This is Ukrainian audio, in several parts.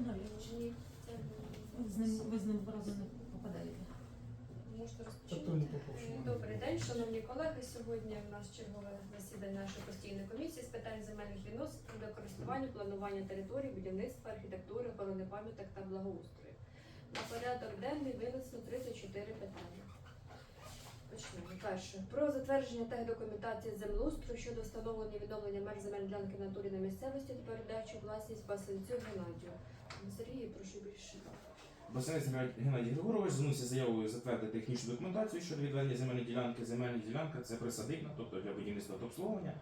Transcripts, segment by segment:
Ні, це З ним ви з ним разом не попадаєте. можете не розпочинати. що Е. Добрий день, шановні колеги. Сьогодні в нас чергове засідання нашої постійної комісії з питань земельних відносин, природокористування, планування територій, будівництва, архітектури, охорони пам'яток та благоустрою. На порядок денний винесено 34 питання. Почнемо. Перше. Про затвердження та документації землеустрою щодо встановлення і відновлення меж земель ділянки в натурі на місцевості та передачу у власність Басильцю Геннадію. Сергій, прошу більше. Басанець Геннадій Григорович звернувся заявою затвердити технічну документацію щодо відведення земельної ділянки. Земельна ділянка це присадибна, тобто для будівництва та обслуговування,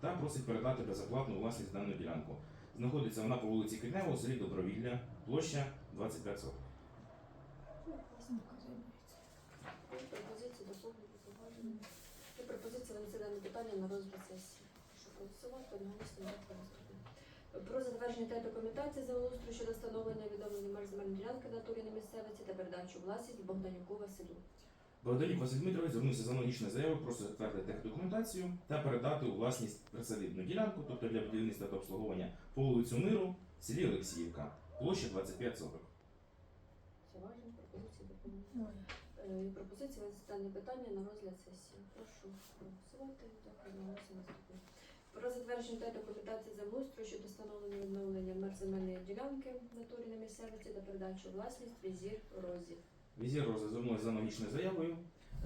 та просить передати безоплатну власність дану ділянку. Знаходиться вона по вулиці Квітнева у селі Добровілля, площа 25 соток. Пропозиції доповнити зауваження. Є пропозиція дане питання на розгляд сесії. Прошу голосувати, одноголосно це. Про затвердження та документації землеустрою щодо встановлення відновлення меж земельної ділянки в натурі на місцевості та передачу власність Богданюку Василю. Богданюк Василь Дмитрович звернувся з аналогічною заявою, просить затвердити документацію та передати у власність присадибну ділянку, тобто для будівництва та обслуговування по вулицю Миру, в селі Олексіївка, площа 25 соток. Зауваження, пропозиції. Е, пропозиція винести питання на розгляд сесії. Прошу голосувати. Дякую на наступне. Про затвердження та документації землеустрою щодо встановлення відновлення меж земельної ділянки в натурі на місцевості та передачу у власність візір розі. Візір Роза звернулася з аналогічною заявою.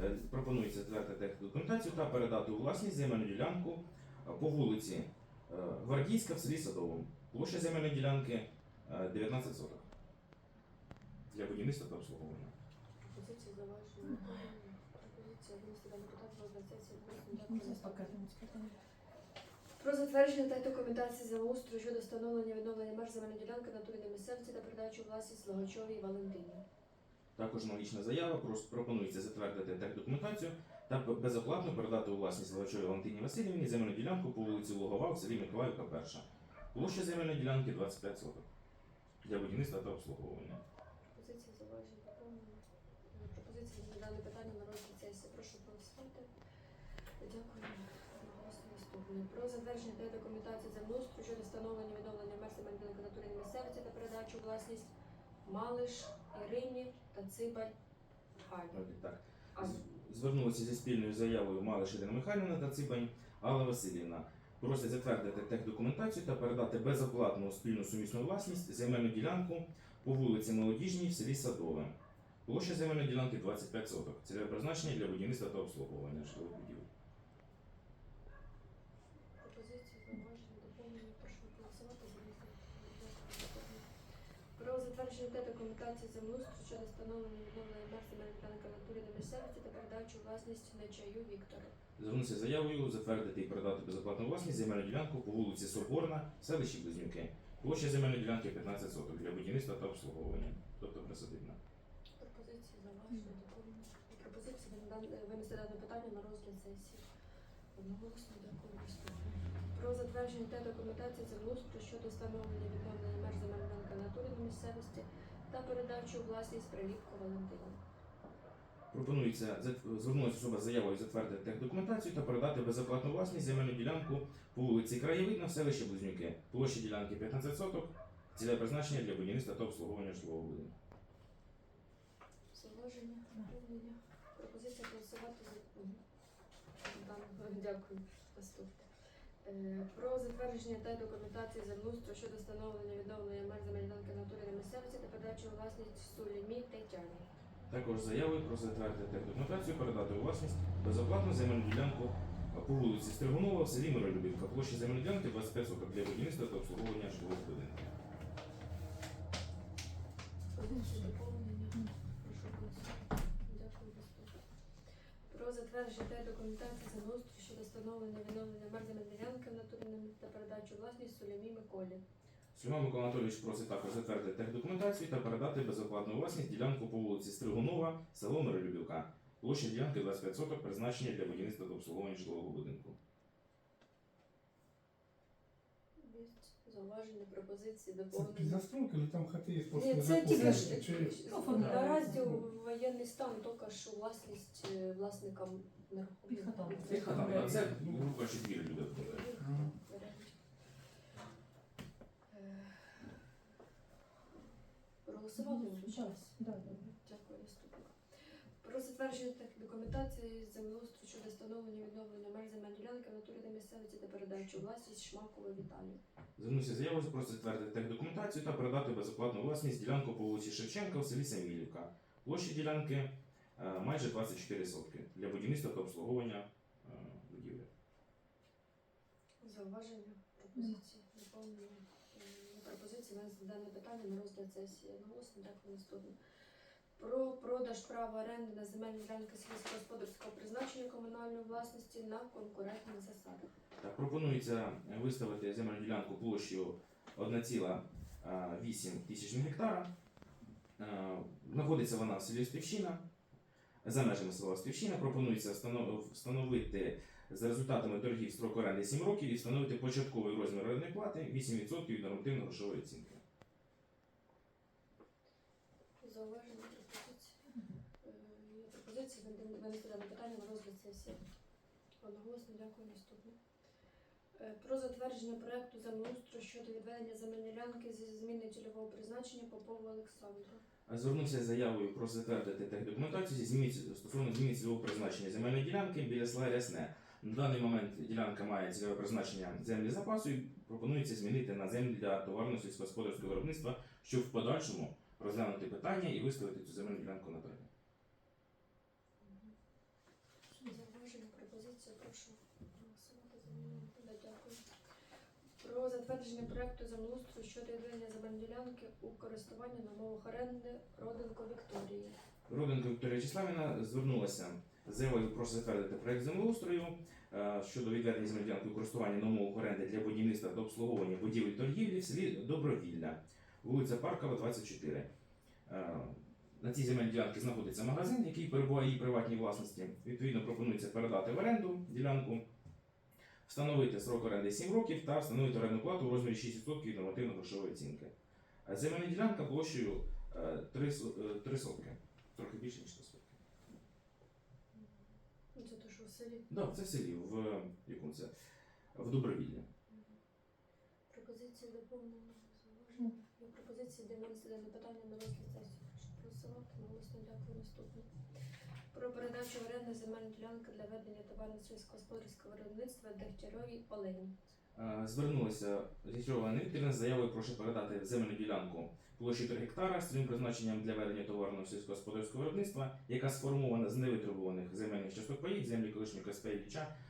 Е, Пропонується затвердити документацію та передати у власність земельну ділянку е, по вулиці е, Гвардійська в селі Садовому. Площа земельної ділянки е, 19 соток для будівництва та обслуговування. Пропозиції зауваження. Пропозиція винести розгляд сесії. Дякую. Це пакетом ці питання. Про затвердження та документації землеустрою щодо встановлення відновлення меж земельної ділянки в натурі на місцевості та передачу власність Логачовій Валентині. Також аналогічна заява пропонується затвердити техдокументацію та безоплатно передати у власність Левачовій Валентині Васильівні земельну ділянку по вулиці Лугова в селі Миколаївка 1. Площа земельної ділянки 25 соток для будівництва та обслуговування. Пропозиції зауваження доповнення. Е, Пропозиції на дане питання на розгляд сесії. Прошу проголосувати. Дякую. Голосно наступне. Про затвердження та документації землеустрою щодо встановлення відновлення меж земельної ділянки на місцевості та передачу власність Малиш Ірині та Цибаль Гані. Так. Звернулися зі спільною заявою Малиш Ірина Михайлівна та Цибань Алла Васильівна. Просять затвердити техдокументацію та передати безоплатну спільну сумісну власність земельну ділянку по вулиці Молодіжній в селі Садове. Площа земельної ділянки 25 соток. Цільове призначення для будівництва та обслуговування житлових будівель. Пропозиції, зауваження, доповнення. Прошу голосувати за. Про затвердження та документації землеустрою щодо встановлення відновлення земельної ділянки в натурі на місцевості та передачу у власність Нечаю Віктору. Звернувся з заявою затвердити і передати безоплатну власність земельну ділянку по вулиці Соборна, селищі Близнюки. Площа земельної ділянки 15 соток для будівництва та обслуговування, тобто присадибна. Пропозиції зауваження, доповнення. І пропозиції винести дане питання на розгляд сесії. Одноголосно дякую. Про затвердження та документації землеустрою щодо встановлення і відновлення меж в натурі місцевості та передачу власність Приліпко Валентині. Пропонується звернулася особа з заявою затвердити техдокументацію та передати безоплатну власність земельну ділянку по вулиці Краєвидна в селищі Близнюки. Площа ділянки 15 соток, цільове призначення для будівництва та обслуговування житлового будинку. Зауваження. Пропозиція голосувати за. Дякую. Е, Про затвердження та документації землеустрою щодо встановлення відновлення меж земельної ділянки на місцевості та передачу у власність Сулімі Тетяні. Також заявою про затвердити техдокументацію передати у власність безоплатну земельну ділянку по вулиці Стригунова в селі Миролюбівка. Площа земельної ділянки 25 соток для будівництва та обслуговування житлових будинків. Пропозиції доповнення. Прошу голосувати. Дякую. Наступне. Про затвердження та документації землеустрою щодо встановлення відновлення меж ділянками в та передачу власність Сулімі Миколі. Сюма Микола Анатолійович просить також затвердити техдокументацію та передати безоплатну власність ділянку по вулиці Стригунова, село Миролюбівка. Площа ділянки 25 соток, призначення для будівництва та обслуговування житлового будинку. Є зауваження, пропозиції, Це доповнення. или там хати є Ні, просто це тільки ж чи- Ну, формально. наразі воєнний стан, тільки що власність е, власникам Під хатами. Це хатами, а це ну, грубо чотири люди. Ага. Е, голосувати? Зараз. Да, да. Про затвердження документації землеустрою щодо встановлення відновлення меж земельної ділянки в натурі та місцевості та передачу у власність Шмакової Віталію. Звернувся заявою про затвердити техдокументацію та передати безоплатну власність ділянку по вулиці Шевченка в селі Самілівка. Площа ділянки е, майже 24 сотки для будівництва та обслуговування е, будівлі. Зауваження, пропозиції, доповнення. М, Пропозиції на дане питання на розгляд сесії. Одноголосно, дякую, наступне. Про продаж права оренди на земельні ділянки сільськогосподарського призначення комунальної власності на конкурентних засадах. Так, пропонується виставити земельну ділянку площею 1,8 тисяч гектара. Е, Знаходиться вона в селі Стівщина. За межами села Стівщина пропонується встановити за результатами торгів строк оренди 7 років і встановити початковий розмір орендної плати 8% від нормативно-грошової оцінки. Зауваження, пропозиції. Е, Є пропозиції винести- дане питання на розгляд сесії. Одноголосно, дякую, наступне. Е, Про затвердження проекту землеустрою щодо відведення земельної ділянки зі зміни цільового призначення Попову Олександру. Звернувся з заявою про затвердити техдокументацію зміни стосовно зміни цільового призначення земельної ділянки біля села Рясне. На даний момент ділянка має цільове призначення землі запасу і пропонується змінити на землі для товарно сільськогосподарського виробництва, щоб в подальшому розглянути питання і виставити цю земельну ділянку на торги. Зауваження, прошу голосувати. Дякую. Про затвердження проекту землеустрою щодо відведення земельної у користування на мовах оренди Роденко Вікторії. Роденко Вікторія Вячеславівна звернулася з заявою про затвердити проект землеустрою е, щодо відведення земельної у користування на умовах оренди для будівництва та обслуговування будівель торгівлі в селі Добровілля, вулиця Паркова, 24. Е, На цій земельній ділянці знаходиться магазин, який перебуває її приватній власності. Відповідно, пропонується передати в оренду ділянку, встановити срок оренди 7 років та встановити орендну плату у розмірі 6% від нормативно-грошової оцінки. Е, Земельна ділянка площею 3, 3 сотки, трохи більше, ніж 3 сотки. Ну, Це то, що в селі. Да, це в селі, в якому це? В Добровіллі. Пропозиції. Є пропозиції, де винести питання на розгляд сесії. Голосно дякую. Наступне. Про передачу в оренду земельної ділянки для ведення товарно сільськогосподарського виробництва Дегтярьовій Олені. Е, Звернулася Зічова Вікторівна з заявою прошу передати земельну ділянку площею 3 гектара з цільовим призначенням для ведення товарного сільськогосподарського виробництва, яка сформована з невитребуваних земельних часток паїв землі колишнього КСП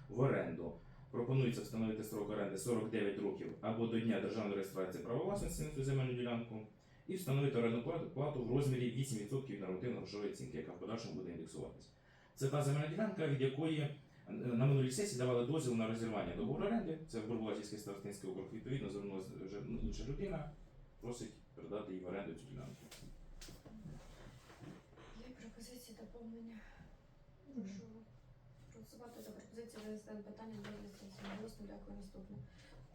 в оренду. Пропонується встановити строк оренди 49 років або до дня державної реєстрації права власності на цю земельну ділянку і встановити орендну плату, плату в розмірі 8% від нормативно-грошової оцінки, яка в подальшому буде індексуватися. Це та земельна ділянка, від якої е, на минулій сесії давали дозвіл на розірвання договору оренди. Це Бурбулачівський старостинський округ. Відповідно, звернулася вже інша людина, просить передати їй в оренду цю ділянку. Є пропозиції доповнення. Прошу голосувати за пропозицію дане питання розгляд. Голосно дякую. Наступне.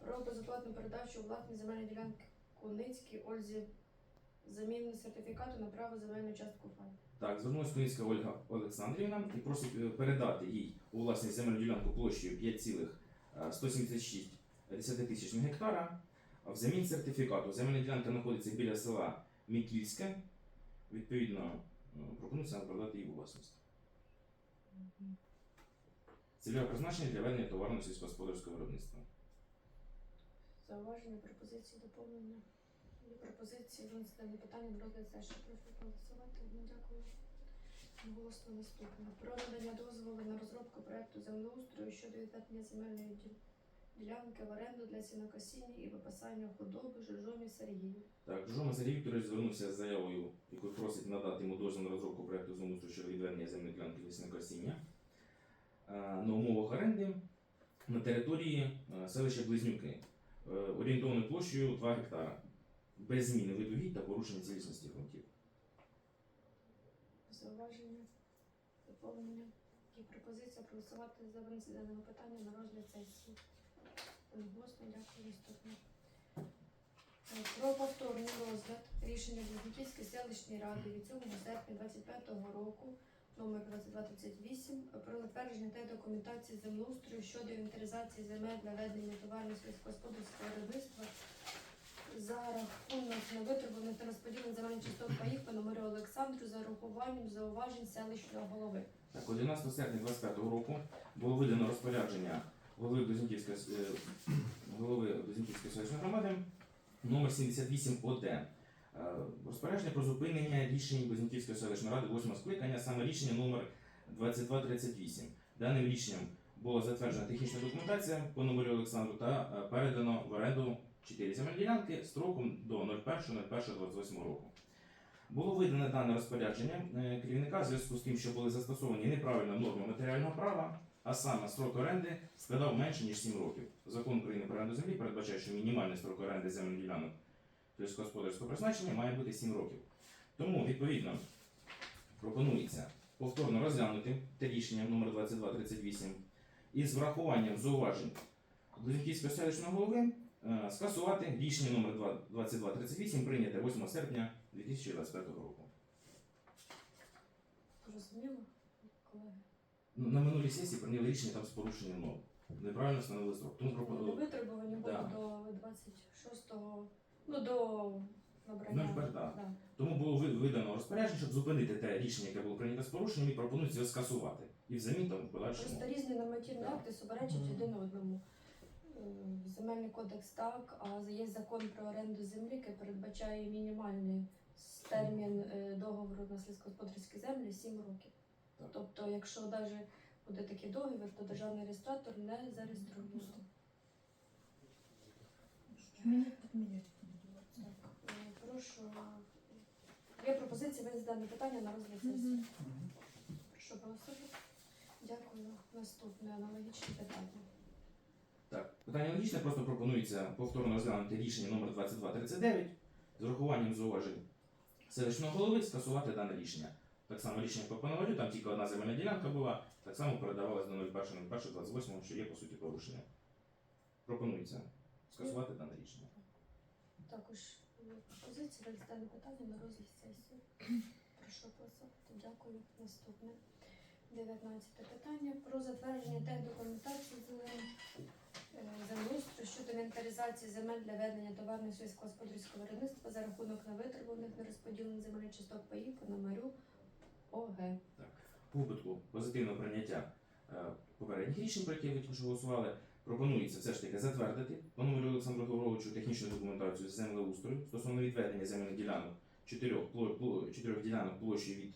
Про безоплатну передачу у власні земельної ділянки Куницькій Ользі заміну сертифікату на право земельну частку фай. Так, звернулася Куницька Ольга Олександрівна і просить е, передати їй у власність земельну ділянку площею 5,176 тисяч гектара. Взамін сертифікату земельна ділянка знаходиться біля села Мікільське. Відповідно, е, пропонується нам передати її у власність. Цільове призначення для ведення товарно сільськогосподарського виробництва. Зауваження, пропозиції, доповнення. Є пропозиції винести дане питання на розгляд сесії. Прошу голосувати. Ну, дякую. Голосно наступне. Про надання дозволу на розробку проекту землеустрою щодо відведення земельної ділянки в оренду для сінокосіння і випасання худоби Жужомі Сергію. Так, Жома Сергій Вікторович звернувся з заявою, якою просить надати йому дозвіл на розробку проекту землеустрою щодо відведення земельної ділянки лісникосіння е, на умовах оренди на території е, селища Близнюки е, орієнтовною площею 2 гектара без зміни виду та порушення цілісності ґрунтів. Зауваження, доповнення. Є пропозиція проголосувати за винесення даного питання на розгляд сесії. Голосно дякую. Наступне. Е, Про повторний розгляд рішення Близнюківської селищної ради від 7 серпня 25 року номер 2238 про затвердження та документації землеустрою щодо інвентаризації земель для ведення товарно сільськогосподарського виробництва за рахунок невитребуваних та розподілених земельних часток паїв по номеру Олександру за урахуванням зауважень селищного голови. Так, 11 серпня 2025 року було видано розпорядження голови Близнюківської, с- е, голови Близнюківської селищної громади номер 78 ОД. Е, Розпорядження про зупинення рішень Близнюківської селищної ради 8 скликання, саме рішення номер 2238. Даним рішенням була затверджена технічна документація по номеру Олександру та е, передано в оренду 4 земельні ділянки строком до 01.01.28 року. Було видане дане розпорядження е, керівника в зв'язку з тим, що були застосовані неправильно норми матеріального права, а саме строк оренди складав менше ніж 7 років. Закон України про оренду землі передбачає, що мінімальний строк оренди земельних ділянок сільськогосподарського призначення має бути 7 років. Тому відповідно пропонується повторно розглянути те рішення номер 2238 із врахуванням зауважень Близнюківського селищного голови скасувати рішення номер 2238 прийняте 8 серпня 2025 року. Зрозуміло, колеги? Ну, На минулій сесії прийняли рішення там з порушенням норм. Неправильно встановили строк. Тому Вони пропоную витребувані були Да. до 26-го, ну до набрання. Ну, тепер да. Да. Тому було видано розпорядження, щоб зупинити те рішення, яке було прийнято з порушенням, і пропонують його скасувати. І взамін там подальшому. Просто різні нормативні Да. акти суперечать один одному. Е, Земельний кодекс так, а є закон про оренду землі, який передбачає мінімальний термін е, договору на сільськогосподарські землі 7 років. Так. Тобто, якщо навіть буде такий договір, то державний реєстратор не зареєструє. Прошу. Є пропозиція винести дане питання на розгляд сесії. Прошу голосувати. Дякую. Наступне аналогічне питання. Так, питання логічне, просто пропонується повторно розглянути рішення номер 2239 з урахуванням зауважень селищного голови скасувати дане рішення. Так само рішення по Пановарю, там тільки одна земельна ділянка була, так само передавалась до 01.01.28, що є по суті порушення. Пропонується скасувати дане рішення. Також пропозиція дане питання на розгляд сесії. Прошу голосувати. Дякую. Наступне. 19 питання про затвердження тех документації е, землеустрою щодо інвентаризації земель для ведення товарного сільськогосподарського виробництва за рахунок невитребуваних нерозподілених земельних часток паїв по номеру ОГ. У випадку позитивного прийняття е, попередніх рішень, про які ви що голосували, пропонується все ж таки затвердити по номеру Олександру Гавровичу технічну документацію з землеустрою стосовно відведення земельних ділянок чотирьох, ділянок площею від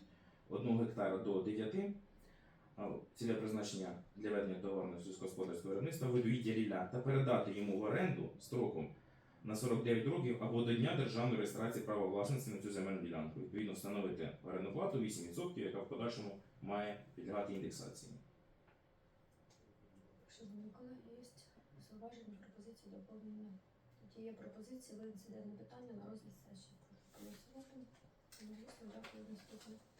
1 гектара до 9, а, цільове призначення для ведення товарного сільськогосподарського виробництва виду рілля та передати йому в оренду строком на 49 років або до дня державної реєстрації права власності на цю земельну ділянку. Відповідно, встановити орендну плату 8%, яка в подальшому має підлягати індексації. Шановні колеги, є зауваження, пропозиції, доповнення. Тоді є пропозиція винести дане питання на розгляд сесії. Прошу проголосувати. Дякую.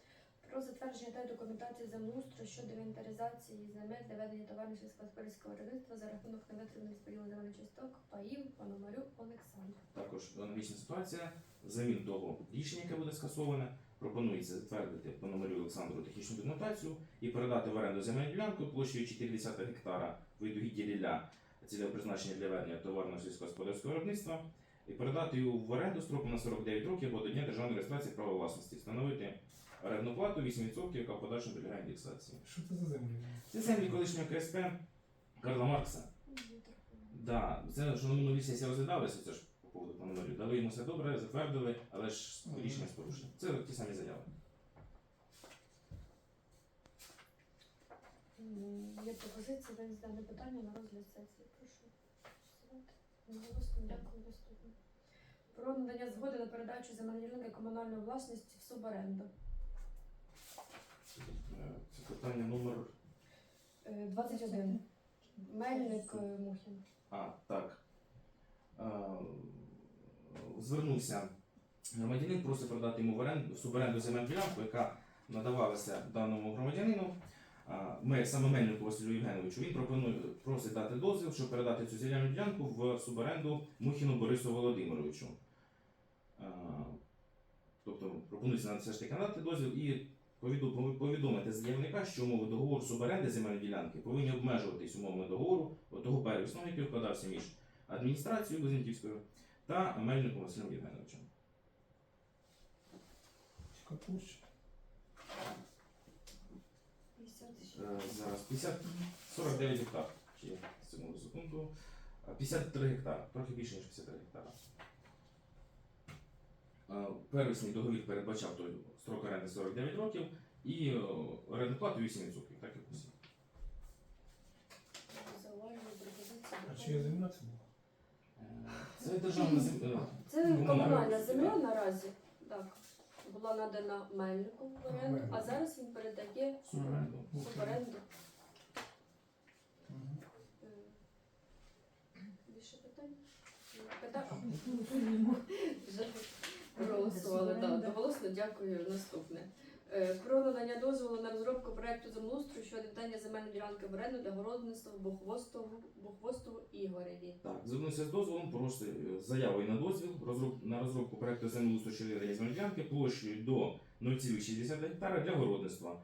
Про затвердження та документації землеустрою щодо інвентаризації земель для ведення товарного сільськогосподарського виробництва за рахунок невитриманих розподілу земельних часток паїв по номерю Олександр. Також аналогічна ситуація. Замін того рішення, яке буде скасоване, пропонується затвердити по номеру Олександру технічну документацію і передати в оренду земельну ділянку площею 40 гектара виду гідділля цільове призначення для ведення товарного сільськогосподарського виробництва і передати його в оренду строком на 49 років або до дня державної реєстрації права власності, встановити орендну плату 8%, яка в подальшому підлягає індексації. Що це за землі? Це землі колишнього КСП Карла Маркса. Да, це що на минулій сесії розглядалося, це ж по поводу пономарю. Дали йому все добре, затвердили, але ж рішення з порушенням. Це ті самі заяви. Є пропозиція винести дане питання на розгляд сесії. Прошу голосувати. Дякую. Наступне. Про надання згоди на передачу земельної ділянки комунальної власності в суборенду. Е, Це питання номер. Е, 21. Мельник е, Мухін. А, так. Е, Звернувся громадянин, просить продати йому в оренду в суборенду земельну ділянку, яка надавалася даному громадянину. А, Ми саме Мельнику Василю Євгеновичу. Він пропонує просить дати дозвіл, щоб передати цю земельну ділянку в суборенду Мухіну Борису Володимировичу. Тобто пропонується на все ж таки надати дозвіл і повідомити заявника, що умови договору суборенди земельної ділянки повинні обмежуватись умовами договору того первісного, який вкладався між адміністрацією Близнюківською та Мельнику Василем Євгеновичем. Капуща. 50 тисяч. Е, Зараз 50, 49 гектар. Ще секунду, секунду. Е, 53 гектара, трохи більше, ніж 53 гектара. Е, Первісний договір передбачав той строк оренди 49 років і е, орендну плату 8%, так як усі. А чия земля це була? Е, Це державна земля. Це Комунальна комунальна земля наразі. Так. Була надана Мельнику в оренду, а зараз він передає оренду. оренду. Е, Більше питань? Питання? Вже проголосували. Так, дякую. Наступне. Е, Про надання дозволу на розробку проекту землеустрою щодо віддання земельної ділянки в оренду для городництва Бухвостову, Бухвостову Ігореві. Так, звернувся з дозволом, просто е, заявою на дозвіл розроб- на розробку проекту землеустрою щодо віддання земельної ділянки площею до 0,6 гектара для городництва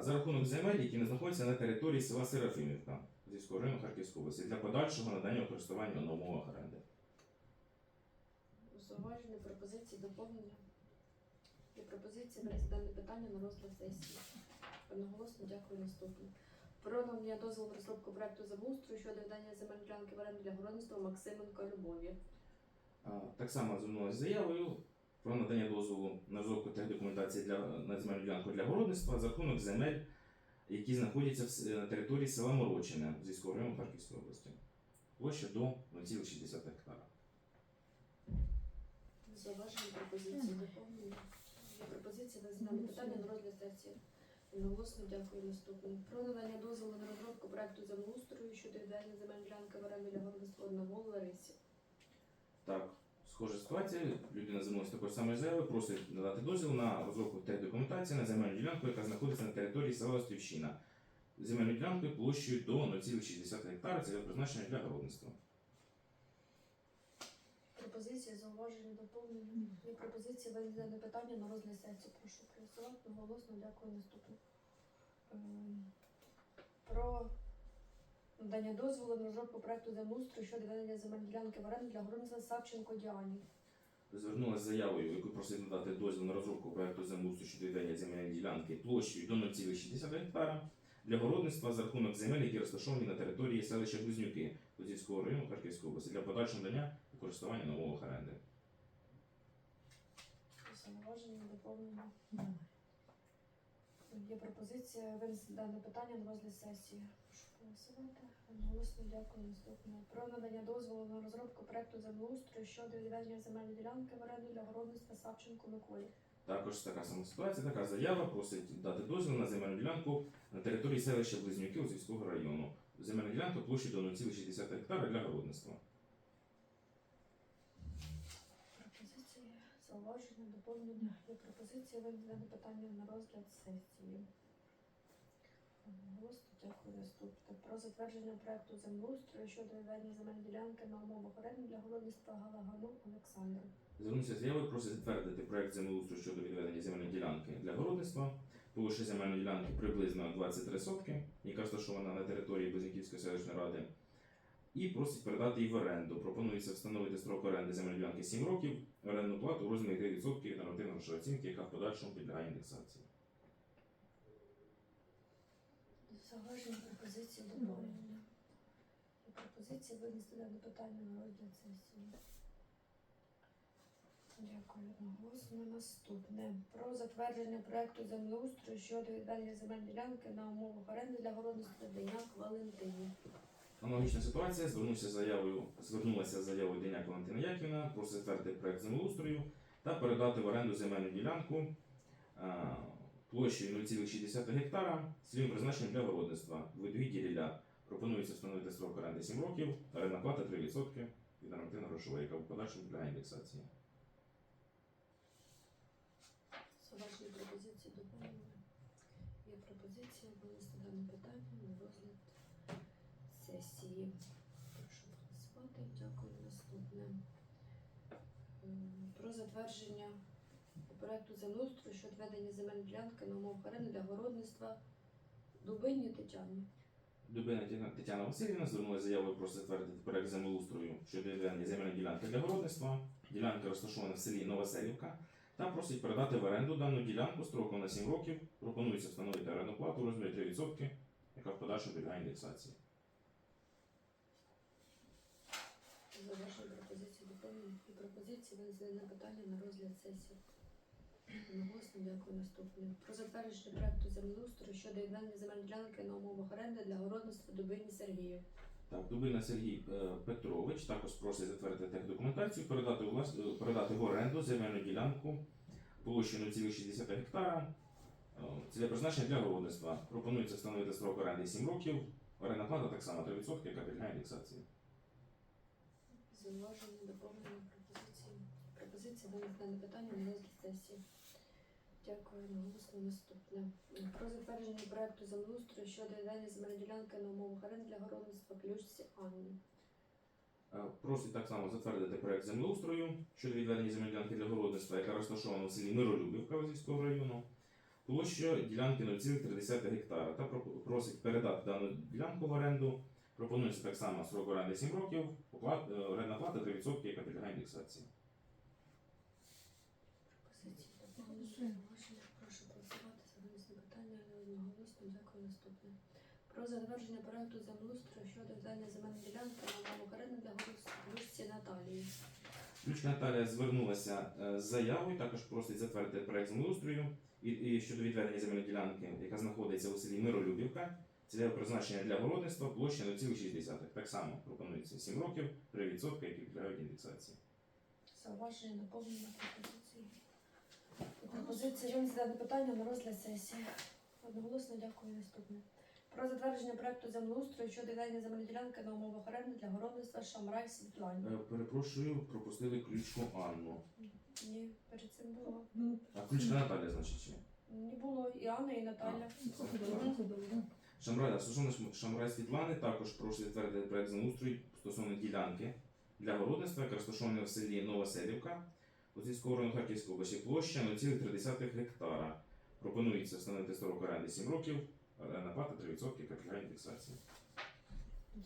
за рахунок земель, які не знаходяться на території села Серафимівка Зівського району Харківської області для подальшого надання користування умовах оренди. Зауваження, пропозиції, доповнення. Є пропозиції винести дане питання на розгляд сесії. Одноголосно дякую наступне. Про надання дозволу на розробку проекту землеустрою щодо віддання земельної ділянки в оренду для городництва Максименко Любові. Так само звернулася з заявою про надання дозволу на розробку техдокументації для на земельну ділянку для городництва за рахунок земель, які знаходяться на території села Морочине Зівського району Харківської області. Площа до 0,6 гектара. Зауваження, пропозиції, доповнення. Пропозиції винести дане питання на розгляд сесії. Одноголосно дякую наступне. Про надання дозволу на розробку проекту землеустрою щодо віддання земельної ділянки в оренду для городництва одного Ларисі. Так, схожа ситуація. Людина звернулася такою самою заявою, просить надати дозвіл на розробку техдокументації на земельну ділянку, яка знаходиться на території села Острівщина. Земельну ділянку площею до 0,6 гектара, це призначення для городництва. Пропозиції, зауваження, доповнення. Є пропозиції дане питання на розгляд сесії. Прошу проголосувати. Голосно дякую наступне. Ем, Про надання дозволу на розробку проекту землеустрою щодо ведення земельної ділянки в оренду для городництва Савченко Діані. Звернулася з заявою, яку просить надати дозвіл на розробку проекту землеустрою щодо відведення земельної ділянки площею до 0,6 гектара для городництва за рахунок земель, які розташовані на території селища Близнюки Лозівського району Харківської області для подальшого надання користування умовах оренди. Зауваження, доповнення. Є пропозиція винести дане питання на розгляд сесії. Прошу голосувати. Голосно дякую. Наступне. Про надання дозволу на розробку проекту землеустрою щодо відведення земельної ділянки в оренду для городництва Савченко Миколі. Також така сама ситуація, така заява просить дати дозвіл на земельну ділянку на території селища Близнюки Лозівського району. Земельна ділянка площею до 0,6 гектара для городництва. Пропозиції, зауваження, доповнення. Є пропозиція дане питання на розгляд сесії. Голосно дякую. Наступне. Про затвердження проекту землеустрою щодо відведення земельної ділянки на умовах оренди для городництва Галагану Олександру. Звернувся з заявою, просить затвердити проект землеустрою щодо відведення земельної ділянки для городництва. Площа земельної ділянки приблизно 23 сотки, яка розташована на території Близнюківської селищної ради. І просить передати її в оренду. Пропонується встановити строк оренди земельної ділянки 7 років, орендну плату у розмірі 3% від нормативної грошової оцінки, яка в подальшому підлягає індексації. Зауваження пропозиції доповнення. Пропозиція винести дане питання на сесії. Дякую одноголосно. Наступне. Про затвердження проекту землеустрою щодо відведення земельної ділянки на умовах оренди для городництва Деняк Валентині. Аналогічна ситуація. Звернувся заявою, звернулася заявою Деняк Валентина Яківна, просить затвердити проект землеустрою та передати в оренду земельну ділянку а, площею 0,6 гектара цільовим призначенням для городництва. Видові ріля. Пропонується встановити строк оренди 7 років, орендна плата 3% від нормативно грошової, яка в подальшому підлягає індексації. Зауваження пропозиції доповнення. Є пропозиція винести дане питання сесії. Прошу голосувати. Дякую. Наступне. Про затвердження проекту землеустрою щодо ведення земельної ділянки на умовах оренди для городництва Дубині Тетяні. Дубина Тетяна- Тетяна Васильівна звернулася з заявою про затвердити проект землеустрою щодо відведення земельної ділянки для городництва. Ділянка розташована в селі Новоселівка та просить передати в оренду дану ділянку строком на 7 років. Пропонується встановити орендну плату у розмірі 3%, яка в подальшому підлягає індексації. Завершую пропозицію доповнення і пропозиції винесені на питання на розгляд сесії. Одноголосно дякую наступне. Про затвердження проекту землеустрою щодо відведення земельної ділянки на умовах оренди для городництва Дубині Сергію. Так, Дубина Сергій е, Петрович також просить затвердити техдокументацію, передати, у влас... е, передати в оренду земельну ділянку площею 0,6 гектара. Е, Ціле призначення для городництва. Пропонується встановити строк оренди 7 років. Орендна плата так само 3%, яка підлягає індексації. Зауваження, доповнення, пропозиції. Пропозиція винесена на питання на розгляд сесії. Дякую. Одноголосно наступне. Про затвердження проекту землеустрою щодо відведення земельної ділянки на умовах оренди для городництва Ключці Анні. Е, Просить так само затвердити проект землеустрою щодо відведення земельної ділянки для городництва, яка розташована у селі Миролюбівка Лозівського району. Площа ділянки 0,3 гектара та просить передати дану ділянку в оренду. Пропонується так само срок оренди 7 років, орендна плата 3%, яка підлягає індексації. Прошу голосувати за винесення питання одноголосно. Дякую. Наступне. Про затвердження проекту землеустрою щодо відведення земельної ділянки на умовах оренди для Ключці Наталії. Ключка Наталія звернулася е, з заявою, також просить затвердити проект землеустрою і, і щодо відведення земельної ділянки, яка знаходиться у селі Миролюбівка. Цільове призначення для городництва площа 0,6. Так само пропонується 7 років, 3%, які підлягають індексації. Зауваження, доповнення пропозиції. Пропозиція винесена на питання на розгляд сесії. Одноголосно дякую. Наступне. Про затвердження проекту землеустрою щодо відведення земельної ділянки на умовах оренди для городництва Шамрай Світлані. Е, Перепрошую, пропустили ключку Анну. Ні, перед цим було. А ключка Наталія, значить, чи? Не було і Анна, і Наталя. заходила, заходила. Шамрай, стосовно Шамрай Світлани також просить затвердити проект землеустрою стосовно ділянки для городництва, яка розташована в селі Новоселівка, Луцівського району Харківської області, площа 0,3 гектара. Пропонується встановити строк оренди 7 років, орендна плата 3%, яка підлягає індексації.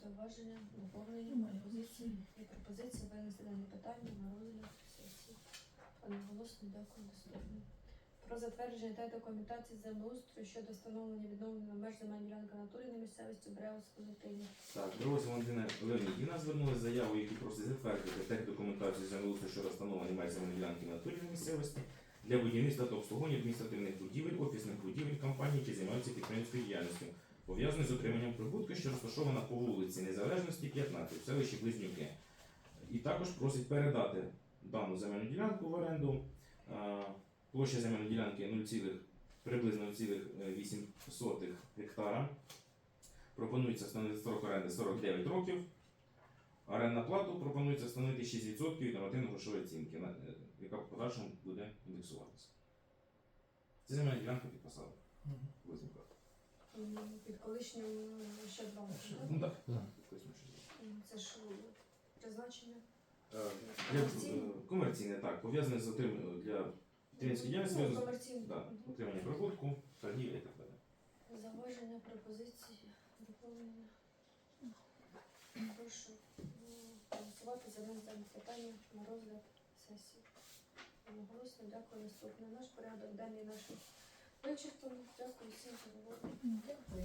Зауваження, доповнення, пропозиції і пропозиції винесені на питання на розгляд сесії. Одноголосно дякую. Наступне. Про затвердження та документації землеустрою щодо встановлення відновлення меж земельної ділянки натурі на місцевості Бреус Позитиві. Так, Дорозі Валентина Леонідіна звернулася з заявою, які просить затвердити тех документацію землеустрою щодо встановлення меж земельної ділянки на натурі на місцевості для будівництва та обслуговування адміністративних будівель, офісних будівель компаній, які займаються підприємською діяльністю, пов'язаною з отриманням прибутку, що розташована по вулиці Незалежності 15 в селищі Близнюки. І також просить передати дану земельну ділянку в оренду. Площа земельної ділянки 0, приблизно 0,8 гектара. Пропонується встановити строк оренди 49 років. Орендна плату пропонується встановити 6% від нормативно-грошової оцінки, е, яка в подальшому буде індексуватися. Це земельна ділянка під посадок. Мгм. Під колишнім е, ще два. Ну так, якось ми щось М, Це ж е, призначення. Е, е, комерційне, так, пов'язане з отриманням для підприємської діяльності, Ну, зв'язано з- да, отримання прибутку, торгівля і так далі. Зауваження, пропозиції, доповнення. Прошу м, голосувати за дане питання на розгляд сесії. Одноголосно дякую. Наступний наш порядок денний наш вичерпано. Дякую всім за роботу. Дякую.